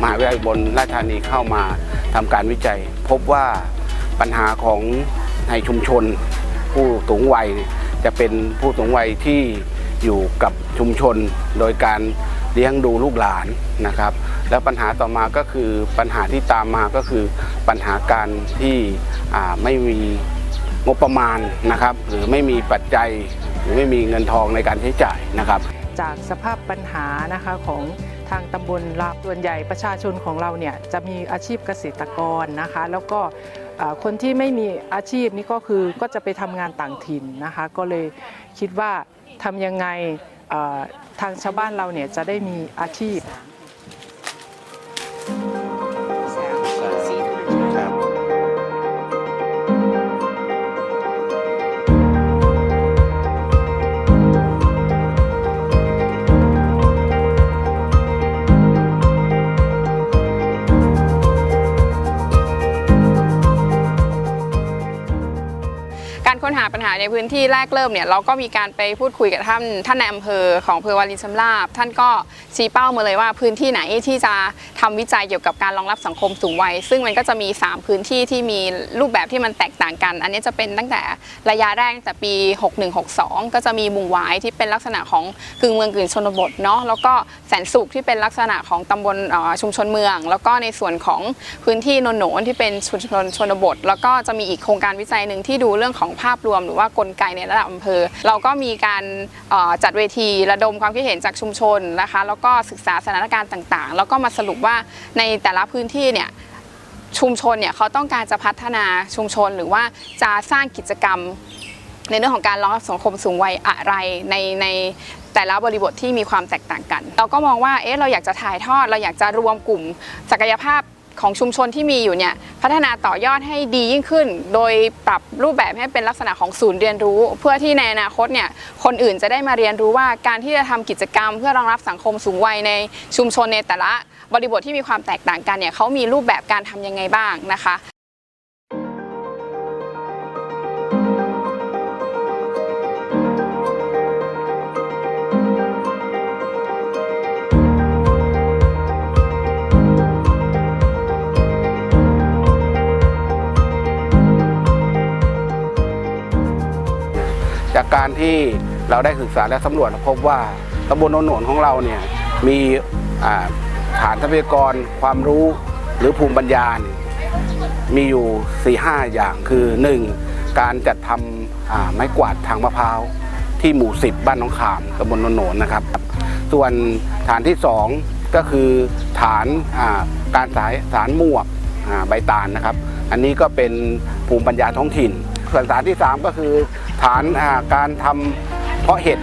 มหาวิทยาลัยบนราชธานีเข้ามาทำการวิจัย พบว่าปัญหาของในชุมชน ผู้สูงวัยจะเป็นผู้สูงวัยที่อยู่กับชุมชนโดยการเลี้ยงดูลูกหลานนะครับ แล้วปัญหาต่อมาก็คือปัญหาที่ตามมาก็คือปัญหาการที่ไม่มีงบประมาณนะครับ หรือไม่มีปัจจัย หรือไม่มีเงินทองในการใช้จ่ายนะครับ จากสภาพปัญหานะคะของ ทางตำบลลาบส่วนใหญ่ประชาชนของเราเนี่ยจะมีอาชีพเกษตรกรนะคะ แล้วก็คนที่ไม่มีอาชีพนี่ก็คือก็จะไปทำงานต่างถิ่นนะคะ ก็เลยคิดว่าทำยังไงทางชาวบ้านเราเนี่ยจะได้มีอาชีพ การค้นหาปัญหาในพื้นที่แรกเริ่มเนี่ยเราก็มีการไปพูดคุยกับท่านท่านในอำเภอของอำเภอวารินชำราบ ท่านก็ชี้เป้ามาเลยว่าพื้นที่ไหนที่จะทำวิจัยเกี่ยวกับการรองรับสังคมสูงวัย ซึ่งมันก็จะมี 3 พื้นที่ที่มีรูปแบบที่มันแตกต่างกัน อันนี้จะเป็นตั้งแต่ระยะแรกตั้งแต่ปี 6162 ก็จะมีมุงหวายที่เป็นลักษณะของกึ่งเมืองกึ่งชนบทเนาะแล้วก็แสนสุขที่เป็นลักษณะของตำบลชุมชนเมือง แล้วก็ในส่วนของพื้นที่โนนโหนนที่เป็นชุมชนชนบท แล้วก็จะมีอีกโครงการวิจัยหนึ่งที่ดูเรื่องของภาพรวมหรือว่ากลไกในระดับอำเภอ เราก็มีการจัดเวทีระดมความคิดเห็นจากชุมชนนะคะแล้วก็ศึกษาสถานการณ์ต่างๆ แล้วก็มาสรุปว่าในแต่ละพื้นที่เนี่ยชุมชนเนี่ยเขาต้องการจะพัฒนาชุมชนหรือว่าจะสร้างกิจกรรมในเรื่องของการรองรับสังคมสูงวัยอะไรในในแต่ละบริบทที่มีความแตกต่างกัน เราก็มองว่าเอ๊ะเราอยากจะถ่ายทอด เราอยากจะรวมกลุ่มศักยภาพ ของชุมชนที่มีอยู่เนี่ยพัฒนาต่อยอดให้ดียิ่งขึ้น โดยปรับรูปแบบให้เป็นลักษณะของศูนย์เรียนรู้ เพื่อที่ในอนาคตเนี่ยคนอื่นจะได้มาเรียนรู้ว่าการที่จะทำกิจกรรม เพื่อรองรับสังคมสูงวัยในชุมชนในแต่ละบริบทที่มีความแตกต่างกันเนี่ยเขามีรูปแบบการทำยังไงบ้างนะคะ จากการที่เราได้ศึกษาและสำรวจพบว่าตำบลโนนโหนนของเราเนี่ยมีฐานทรัพยากรความรู้หรือภูมิปัญญาเนี่ยมีอยู่ 4 5 อย่างคือ 1. การจัดทำไม้กวาดทางมะพร้าวที่หมู่ 10 บ้านหน้องขามตำบลโนนโหนนนะครับ ส่วนฐานที่ 2 ก็คือฐานการสายสารหมวกใบตาลนะครับ อันนี้ก็เป็นภูมิปัญญาท้องถิ่น ส่วนฐานที่ 3 ก็คือฐานการทำเพาะเห็ด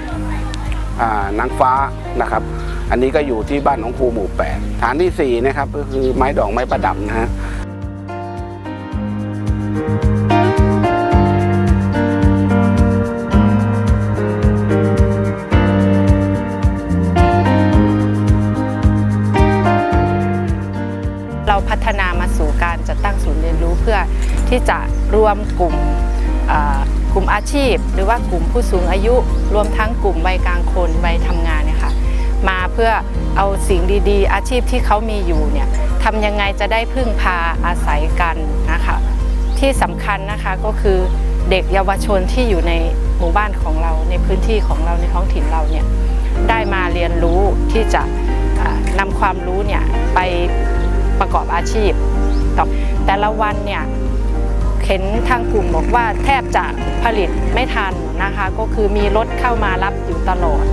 นางฟ้านะครับ อันนี้ก็อยู่ที่บ้านของครูหมู่ 8 ฐานทีสี่4นะครับก็คือไม้ดอกไม้ประดับนะฮะเราพัฒนามาสู่การจัดตั้งศูนย์เรียนรู้เพื่อที่จะรวมกลุ่ม กลุ่มอาชีพ หรือว่ากลุ่มผู้สูงอายุ รวมทั้งกลุ่มวัยกลางคนวัยทำงานเนี่ยค่ะมาเพื่อเอาสิ่งดีๆ อาชีพที่เขามีอยู่เนี่ยทำยังไงจะได้พึ่งพาอาศัยกันนะคะที่สำคัญนะคะก็คือเด็กเยาวชนที่อยู่ในหมู่บ้านของเราในพื้นที่ของเราในท้องถิ่นเราเนี่ยได้มาเรียนรู้ที่จะนำความรู้เนี่ยไปประกอบอาชีพแต่ละวันเนี่ย เห็นทางกลุ่มบอกว่าแทบจะผลิตไม่ทันนะคะ ก็คือมีรถเข้ามารับอยู่ตลอด